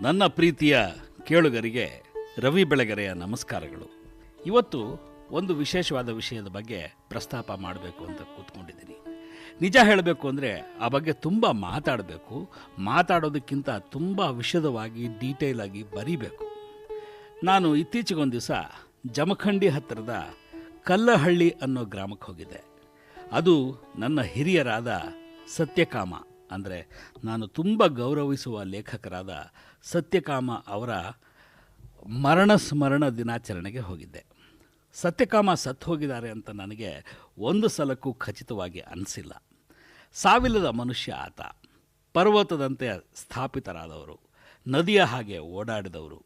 ನನ್ನ ಪ್ರೀತಿಯ ಕೇಳುಗರಿಗೆ ರವಿ ಬೆಳಗೆರೆಯ ನಮಸ್ಕಾರಗಳು. ಇವತ್ತು ಒಂದು ವಿಶೇಷವಾದ ವಿಷಯದ ಬಗ್ಗೆ ಪ್ರಸ್ತಾಪ ಮಾಡಬೇಕು ಅಂತ ಕೂತ್ಕೊಂಡಿದ್ದೀನಿ. ನಿಜ ಹೇಳಬೇಕು ಅಂದರೆ ಆ ಬಗ್ಗೆ ತುಂಬ ಮಾತಾಡಬೇಕು. ಮಾತಾಡೋದಕ್ಕಿಂತ ತುಂಬ ವಿಷದವಾಗಿ ಡೀಟೇಲ್ ಆಗಿ ಬರೀಬೇಕು. ನಾನು ಇತ್ತೀಚೆಗೊಂದು ದಿವಸ ಜಮಖಂಡಿ ಹತ್ತಿರದ ಕಲ್ಲಹಳ್ಳಿ ಅನ್ನೋ ಗ್ರಾಮಕ್ಕೆ ಹೋಗಿದ್ದೆ. ಅದು ನನ್ನ ಹಿರಿಯರಾದ ಸತ್ಯಕಾಮ. ಅಂದರೆ ನಾನು ತುಂಬ ಗೌರವಿಸುವ ಲೇಖಕರಾದ ಸತ್ಯಕಾಮ ಅವರ ಮರಣ ಸ್ಮರಣ ದಿನಾಚರಣೆಗೆ ಹೋಗಿದ್ದೆ. ಸತ್ಯಕಾಮ ಸತ್ತು ಹೋಗಿದ್ದಾರೆ ಅಂತ ನನಗೆ ಒಂದು ಸಲಕ್ಕೂ ಖಚಿತವಾಗಿ ಅನಿಸಿಲ್ಲ. ಸಾವಿಲ್ಲದ ಮನುಷ್ಯ ಆತ. ಪರ್ವತದಂತೆ ಸ್ಥಾಪಿತರಾದವರು. ನದಿಯ ಹಾಗೆ ಓಡಾಡಿದವರು.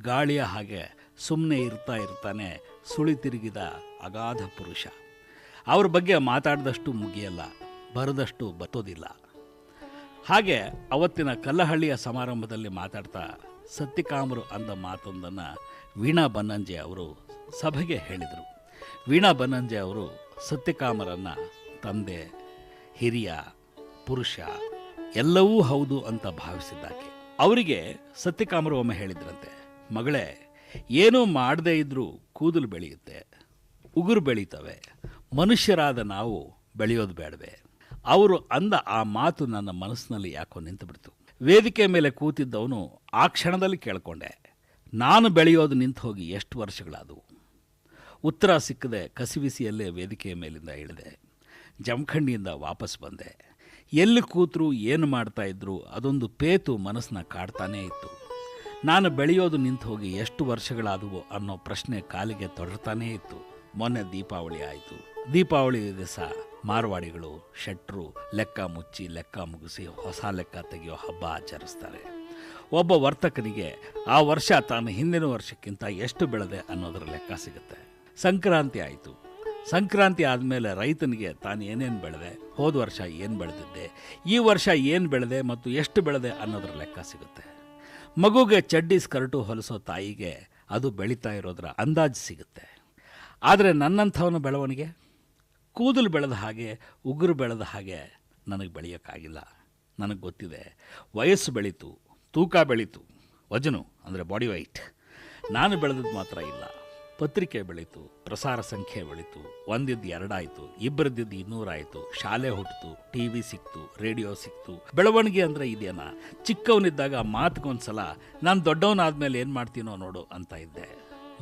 ಗಾಳಿಯ ಹಾಗೆ ಸುಮ್ಮನೆ ಇರ್ತಾ ಇರ್ತಾನೆ ಸುಳಿ ತಿರುಗಿದ ಅಗಾಧ ಪುರುಷ. ಅವ್ರ ಬಗ್ಗೆ ಮಾತಾಡಿದಷ್ಟು ಮುಗಿಯಲ್ಲ, ಬರೆದಷ್ಟು ಬತ್ತೋದಿಲ್ಲ. ಹಾಗೆ ಅವತ್ತಿನ ಕಲ್ಲಹಳ್ಳಿಯ ಸಮಾರಂಭದಲ್ಲಿ ಮಾತಾಡ್ತಾ ಸತ್ಯಕಾಮರು ಅಂದ ಮಾತೊಂದನ್ನು ವೀಣಾ ಬನ್ನಂಜೆ ಅವರು ಸಭೆಗೆ ಹೇಳಿದರು. ವೀಣಾ ಬನ್ನಂಜೆ ಅವರು ಸತ್ಯಕಾಮರನ್ನು ತಂದೆ, ಹಿರಿಯ, ಪುರುಷ ಎಲ್ಲವೂ ಹೌದು ಅಂತ ಭಾವಿಸಿದ್ದಾಕೆ. ಅವರಿಗೆ ಸತ್ಯಕಾಮರು ಒಮ್ಮೆ ಹೇಳಿದ್ರಂತೆ, ಮಗಳೇ, ಏನೂ ಮಾಡದೇ ಇದ್ದರೂ ಕೂದಲು ಬೆಳೆಯುತ್ತೆ, ಉಗುರು ಬೆಳೀತವೆ, ಮನುಷ್ಯರಾದ ನಾವು ಬೆಳೆಯೋದು ಬೇಡವೆ? ಅವರು ಅಂದ ಆ ಮಾತು ನನ್ನ ಮನಸ್ಸಿನಲ್ಲಿ ಯಾಕೋ ನಿಂತುಬಿಡ್ತು. ವೇದಿಕೆ ಮೇಲೆ ಕೂತಿದ್ದವನು ಆ ಕ್ಷಣದಲ್ಲಿ ಕೇಳಿಕೊಂಡೆ, ನಾನು ಬೆಳೆಯೋದು ನಿಂತು ಹೋಗಿ ಎಷ್ಟು ವರ್ಷಗಳಾದವು? ಉತ್ತರ ಸಿಕ್ಕದೆ ಕಸಿವಿಸಿಯಲ್ಲೇ ವೇದಿಕೆಯ ಮೇಲಿಂದ ಇಳಿದೆ. ಜಮಖಂಡಿಯಿಂದ ವಾಪಸ್ ಬಂದೆ. ಎಲ್ಲಿ ಕೂತರು ಏನು ಮಾಡ್ತಾ ಇದ್ರು ಅದೊಂದು ಪೇತು ಮನಸ್ಸನ್ನ ಕಾಡ್ತಾನೇ ಇತ್ತು. ನಾನು ಬೆಳೆಯೋದು ನಿಂತು ಹೋಗಿ ಎಷ್ಟು ವರ್ಷಗಳಾದವು ಅನ್ನೋ ಪ್ರಶ್ನೆ ಕಾಲಿಗೆ ತೊಡರ್ತಾನೇ ಇತ್ತು. ಮೊನ್ನೆ ದೀಪಾವಳಿ ಆಯಿತು. ದೀಪಾವಳಿ ದಿವಸ ಮಾರವಾಡಿಗಳು ಶೆಟ್ರು ಲೆಕ್ಕ ಮುಚ್ಚಿ ಲೆಕ್ಕ ಮುಗಿಸಿ ಹೊಸ ಲೆಕ್ಕ ತೆಗೆಯೋ ಹಬ್ಬ ಆಚರಿಸ್ತಾರೆ. ಒಬ್ಬ ವರ್ತಕನಿಗೆ ಆ ವರ್ಷ ತಾನು ಹಿಂದಿನ ವರ್ಷಕ್ಕಿಂತ ಎಷ್ಟು ಬೆಳೆದೆ ಅನ್ನೋದರ ಲೆಕ್ಕ ಸಿಗುತ್ತೆ. ಸಂಕ್ರಾಂತಿ ಆಯಿತು. ಸಂಕ್ರಾಂತಿ ಆದಮೇಲೆ ರೈತನಿಗೆ ತಾನು ಏನೇನು ಬೆಳೆದೆ, ಹೋದ ವರ್ಷ ಏನು ಬೆಳೆದಿದ್ದೆ, ಈ ವರ್ಷ ಏನು ಬೆಳೆದೆ ಮತ್ತು ಎಷ್ಟು ಬೆಳೆದೆ ಅನ್ನೋದರ ಲೆಕ್ಕ ಸಿಗುತ್ತೆ. ಮಗುಗೆ ಚಡ್ಡಿ ಸ್ಕರ್ಟು ಹೊಲಿಸೋ ತಾಯಿಗೆ ಅದು ಬೆಳೀತಾ ಇರೋದರ ಅಂದಾಜು ಸಿಗುತ್ತೆ. ಆದರೆ ನನ್ನಂಥವನ ಬೆಳವಣಿಗೆ? ಕೂದಲು ಬೆಳೆದ ಹಾಗೆ, ಉಗುರು ಬೆಳೆದ ಹಾಗೆ ನನಗೆ ಬೆಳೆಯೋಕ್ಕಾಗಿಲ್ಲ. ನನಗೆ ಗೊತ್ತಿದೆ. ವಯಸ್ಸು ಬೆಳೀತು, ತೂಕ ಬೆಳೀತು. ವಜನು ಅಂದರೆ ಬಾಡಿ ವೈಟ್ ನಾನು ಬೆಳೆದದ್ದು ಮಾತ್ರ ಇಲ್ಲ. ಪತ್ರಿಕೆ ಬೆಳೀತು, ಪ್ರಸಾರ ಸಂಖ್ಯೆ ಬೆಳೀತು, ಒಂದಿದ್ದು ಎರಡಾಯಿತು, ಇಬ್ಬರದ್ದಿದ್ದು ಇನ್ನೂರಾಯಿತು, ಶಾಲೆ ಹುಟ್ಟಿತು ಟಿ ವಿ ಸಿಕ್ತು, ರೇಡಿಯೋ ಸಿಕ್ತು. ಬೆಳವಣಿಗೆ ಅಂದರೆ ಇದೇನಾ? ಚಿಕ್ಕವನಿದ್ದಾಗ ಮಾತಿಗೊಂದ್ಸಲ ನಾನು ದೊಡ್ಡವನಾದ್ಮೇಲೆ ಏನು ಮಾಡ್ತೀನೋ ನೋಡು ಅಂತ ಇದ್ದೆ.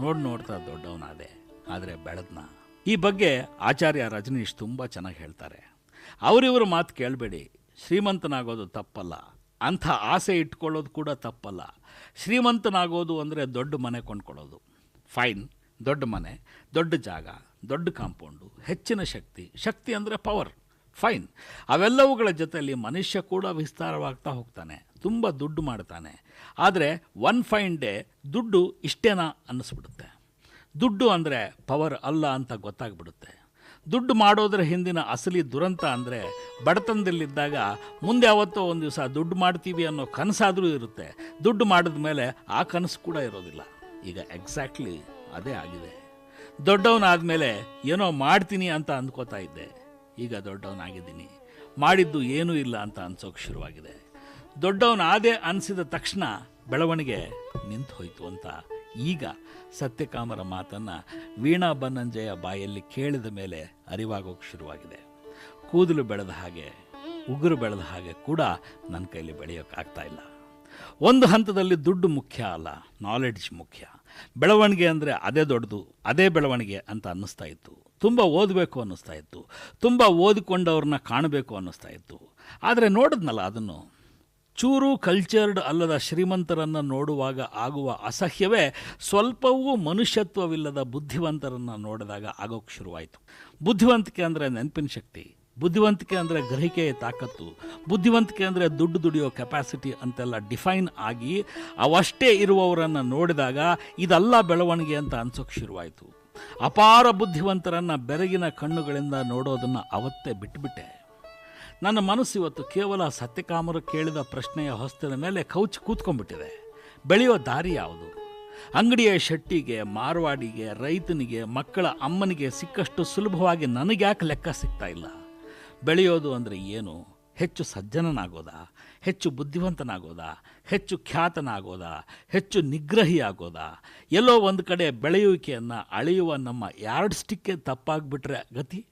ನೋಡಿ ನೋಡ್ತಾ ದೊಡ್ಡವನಾದೆ. ಆದರೆ ಬೆಳೆದ್ನ? ಈ ಬಗ್ಗೆ ಆಚಾರ್ಯ ರಜನೀಶ್ ತುಂಬ ಚೆನ್ನಾಗಿ ಹೇಳ್ತಾರೆ. ಅವರಿವ್ರ ಮಾತು ಕೇಳಬೇಡಿ. ಶ್ರೀಮಂತನಾಗೋದು ತಪ್ಪಲ್ಲ. ಅಂಥ ಆಸೆ ಇಟ್ಕೊಳ್ಳೋದು ಕೂಡ ತಪ್ಪಲ್ಲ. ಶ್ರೀಮಂತನಾಗೋದು ಅಂದರೆ ದೊಡ್ಡ ಮನೆ ಕೊಂಡ್ಕೊಳ್ಳೋದು. ಫೈನ್, ದೊಡ್ಡ ಮನೆ, ದೊಡ್ಡ ಜಾಗ, ದೊಡ್ಡ ಕಾಂಪೌಂಡು, ಹೆಚ್ಚಿನ ಶಕ್ತಿ. ಶಕ್ತಿ ಅಂದರೆ ಪವರ್, ಫೈನ್. ಅವೆಲ್ಲವುಗಳ ಜೊತೆಯಲ್ಲಿ ಮನುಷ್ಯ ಕೂಡ ವಿಸ್ತಾರವಾಗ್ತಾ ಹೋಗ್ತಾನೆ. ತುಂಬ ದುಡ್ಡು ಮಾಡ್ತಾನೆ. ಆದರೆ ಒನ್ ಫೈನ್ ಡೇ ದುಡ್ಡು ಇಷ್ಟೇನಾ ಅನ್ನಿಸ್ಬಿಡುತ್ತೆ. ದುಡ್ಡು ಅಂದರೆ ಪವರ್ ಅಲ್ಲ ಅಂತ ಗೊತ್ತಾಗ್ಬಿಡುತ್ತೆ. ದುಡ್ಡು ಮಾಡೋದ್ರ ಹಿಂದಿನ ಅಸಲಿ ದುರಂತ ಅಂದರೆ ಬಡತನದಲ್ಲಿದ್ದಾಗ ಮುಂದೆ ಯಾವತ್ತೋ ಒಂದು ದಿವಸ ದುಡ್ಡು ಮಾಡ್ತೀವಿ ಅನ್ನೋ ಕನಸಾದರೂ ಇರುತ್ತೆ. ದುಡ್ಡು ಮಾಡಿದ ಮೇಲೆ ಆ ಕನಸು ಕೂಡ ಇರೋದಿಲ್ಲ. ಈಗ ಎಕ್ಸಾಕ್ಟ್ಲಿ ಅದೇ ಆಗಿದೆ. ದೊಡ್ಡವನಾದಮೇಲೆ ಏನೋ ಮಾಡ್ತೀನಿ ಅಂತ ಅಂದ್ಕೋತಾ ಇದ್ದೆ. ಈಗ ದೊಡ್ಡವನಾಗಿದ್ದೀನಿ. ಮಾಡಿದ್ದು ಏನೂ ಇಲ್ಲ ಅಂತ ಅನ್ಸೋಕೆ ಶುರುವಾಗಿದೆ. ದೊಡ್ಡವನಾದೆ ಅನಿಸಿದ ತಕ್ಷಣ ಬೆಳವಣಿಗೆ ನಿಂತು ಹೋಯಿತು ಅಂತ ಈಗ ಸತ್ಯಕಾಮರ ಮಾತನ್ನು ವೀಣಾ ಬನ್ನಂಜಯ ಬಾಯಲ್ಲಿ ಕೇಳಿದ ಮೇಲೆ ಅರಿವಾಗೋಕೆ ಶುರುವಾಗಿದೆ. ಕೂದಲು ಬೆಳೆದ ಹಾಗೆ, ಉಗುರು ಬೆಳೆದ ಹಾಗೆ ಕೂಡ ನನ್ನ ಕೈಲಿ ಬೆಳೆಯೋಕ್ಕಾಗ್ತಾ ಇಲ್ಲ. ಒಂದು ಹಂತದಲ್ಲಿ ದುಡ್ಡು ಮುಖ್ಯ ಅಲ್ಲ ನಾಲೆಡ್ಜ್ ಮುಖ್ಯ. ಬೆಳವಣಿಗೆ ಅಂದರೆ ಅದೇ ದೊಡ್ಡದು, ಅದೇ ಬೆಳವಣಿಗೆ ಅಂತ ಅನ್ನಿಸ್ತಾ ಇತ್ತು. ತುಂಬ ಓದಬೇಕು ಅನ್ನಿಸ್ತಾ ಇತ್ತು. ತುಂಬ ಓದಿಕೊಂಡವ್ರನ್ನ ಕಾಣಬೇಕು ಅನ್ನಿಸ್ತಾ ಇತ್ತು. ಆದರೆ ನೋಡಿದ್ನಲ್ಲ ಅದನ್ನು ಚೂರು ಕಲ್ಚರ್ಡ್ ಅಲ್ಲದ ಶ್ರೀಮಂತರನ್ನು ನೋಡುವಾಗ ಆಗುವ ಅಸಹ್ಯವೇ ಸ್ವಲ್ಪವೂ ಮನುಷ್ಯತ್ವವಿಲ್ಲದ ಬುದ್ಧಿವಂತರನ್ನು ನೋಡಿದಾಗ ಆಗೋಕ್ಕೆ ಶುರುವಾಯಿತು. ಬುದ್ಧಿವಂತಿಕೆ ಅಂದರೆ ನೆನಪಿನ ಶಕ್ತಿ, ಬುದ್ಧಿವಂತಿಕೆ ಅಂದರೆ ಗ್ರಹಿಕೆಯ ತಾಕತ್ತು, ಬುದ್ಧಿವಂತಿಕೆ ಅಂದರೆ ದುಡ್ಡು ದುಡಿಯೋ ಕೆಪಾಸಿಟಿ ಅಂತೆಲ್ಲ ಡಿಫೈನ್ ಆಗಿ ಅವಷ್ಟೇ ಇರುವವರನ್ನು ನೋಡಿದಾಗ ಇದೆಲ್ಲ ಬೆಳವಣಿಗೆ ಅಂತ ಅನ್ಸೋಕ್ಕೆ ಶುರುವಾಯಿತು. ಅಪಾರ ಬುದ್ಧಿವಂತರನ್ನು ಬೆರಗಿನ ಕಣ್ಣುಗಳಿಂದ ನೋಡೋದನ್ನು ಅವತ್ತೇ ಬಿಟ್ಟುಬಿಟ್ಟೆ ನನ್ನ ಮನಸ್ಸು ಇವತ್ತು ಕೇವಲ ಸತ್ಯಕಾಮರು ಕೇಳಿದ ಪ್ರಶ್ನೆಯ ಹೊಸ್ತದ ಮೇಲೆ ಕೌಚ್ ಕೂತ್ಕೊಂಡ್ಬಿಟ್ಟಿದೆ. ಬೆಳೆಯೋ ದಾರಿ ಯಾವುದು? ಅಂಗಡಿಯ ಶೆಟ್ಟಿಗೆ, ಮಾರವಾಡಿಗೆ, ರೈತನಿಗೆ, ಮಕ್ಕಳ ಅಮ್ಮನಿಗೆ ಸಿಕ್ಕಷ್ಟು ಸುಲಭವಾಗಿ ನನಗ್ಯಾಕೆ ಲೆಕ್ಕ ಸಿಗ್ತಾ ಇಲ್ಲ? ಬೆಳೆಯೋದು ಅಂದರೆ ಏನು? ಹೆಚ್ಚು ಸಜ್ಜನನಾಗೋದಾ? ಹೆಚ್ಚು ಬುದ್ಧಿವಂತನಾಗೋದಾ? ಹೆಚ್ಚು ಖ್ಯಾತನಾಗೋದಾ? ಹೆಚ್ಚು ನಿಗ್ರಹಿ ಆಗೋದಾ ಎಲ್ಲೋ ಒಂದು ಕಡೆ ಬೆಳೆಯುವಿಕೆಯನ್ನು ಅಳೆಯುವ ನಮ್ಮ ಯಾರ್ಡ್ ಸ್ಟಿಕ್ಕೇ ತಪ್ಪಾಗ್ಬಿಟ್ರೆ ಗತಿ?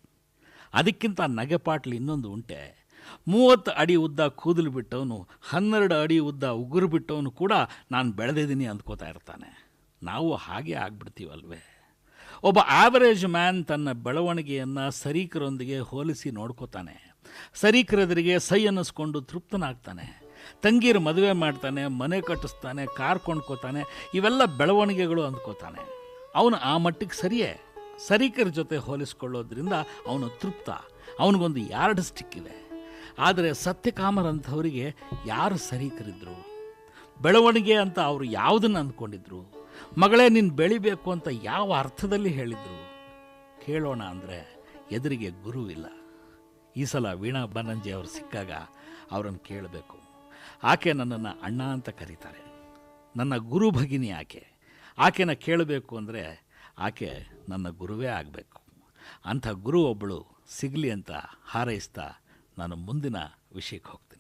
ಅದಕ್ಕಿಂತ ನಗೆಪಾಟ್ಲಿ ಇನ್ನೊಂದು ಉಂಟೆ. ಮೂವತ್ತು ಅಡಿ ಉದ್ದ ಕೂದಲು ಬಿಟ್ಟವನು, ಹನ್ನೆರಡು ಅಡಿ ಉದ್ದ ಉಗುರು ಬಿಟ್ಟವನು ಕೂಡ ನಾನು ಬೆಳೆದಿದ್ದೀನಿ ಅಂದ್ಕೋತಾ ಇರ್ತಾನೆ. ನಾವು ಹಾಗೆ ಆಗ್ಬಿಡ್ತೀವಲ್ವೇ? ಒಬ್ಬ ಆವರೇಜ್ ಮ್ಯಾನ್ ತನ್ನ ಬೆಳವಣಿಗೆಯನ್ನು ಸರೀಕರೊಂದಿಗೆ ಹೋಲಿಸಿ ನೋಡ್ಕೋತಾನೆ. ಸರೀಕರೆದುರಿಗೆ ಸೈ ಅನ್ನಿಸ್ಕೊಂಡು ತೃಪ್ತನಾಗ್ತಾನೆ. ತಂಗೀರು ಮದುವೆ ಮಾಡ್ತಾನೆ, ಮನೆ ಕಟ್ಟಿಸ್ತಾನೆ, ಕಾರ್ ಕೊಂಡ್ಕೋತಾನೆ, ಇವೆಲ್ಲ ಬೆಳವಣಿಗೆಗಳು ಅಂದ್ಕೋತಾನೆ. ಅವನು ಆ ಮಟ್ಟಿಗೆ ಸರಿಯೇ? ಸರೀಕರ ಜೊತೆ ಹೋಲಿಸ್ಕೊಳ್ಳೋದ್ರಿಂದ ಅವನು ತೃಪ್ತ. ಅವನಿಗೊಂದು ಯಾರ್ಡ್ ಸ್ಟಿಕ್ ಇದೆ ಆದರೆ ಸತ್ಯಕಾಮರಂಥವರಿಗೆ ಯಾರು ಸರೀಕರಿದ್ರು ಬೆಳವಣಿಗೆ ಅಂತ ಅವರು ಯಾವುದನ್ನು ಅಂದ್ಕೊಂಡಿದ್ರು? ಮಗಳೇ, ನೀನು ಬೆಳಿಬೇಕು ಅಂತ ಯಾವ ಅರ್ಥದಲ್ಲಿ ಹೇಳಿದರು? ಕೇಳೋಣ ಅಂದರೆ ಎದುರಿಗೆ ಗುರುವಿಲ್ಲ. ಈ ಸಲ ವೀಣಾ ಬನಂಜಿ ಅವರು ಸಿಕ್ಕಾಗ ಅವರನ್ನು ಕೇಳಬೇಕು. ಆಕೆ ನನ್ನನ್ನು ಅಣ್ಣ ಅಂತ ಕರೀತಾರೆ. ನನ್ನ ಗುರು ಭಗಿನಿ ಆಕೆ. ಆಕೆನ ಕೇಳಬೇಕು ಅಂದರೆ ಆಕೆ ನನ್ನ ಗುರುವೇ ಆಗಬೇಕು. ಅಂಥ ಗುರು ಒಬ್ಬಳು ಸಿಗಲಿ ಅಂತ ಹಾರೈಸ್ತಾ ನಾನು ಮುಂದಿನ ವಿಷಯಕ್ಕೆ ಹೋಗ್ತೀನಿ.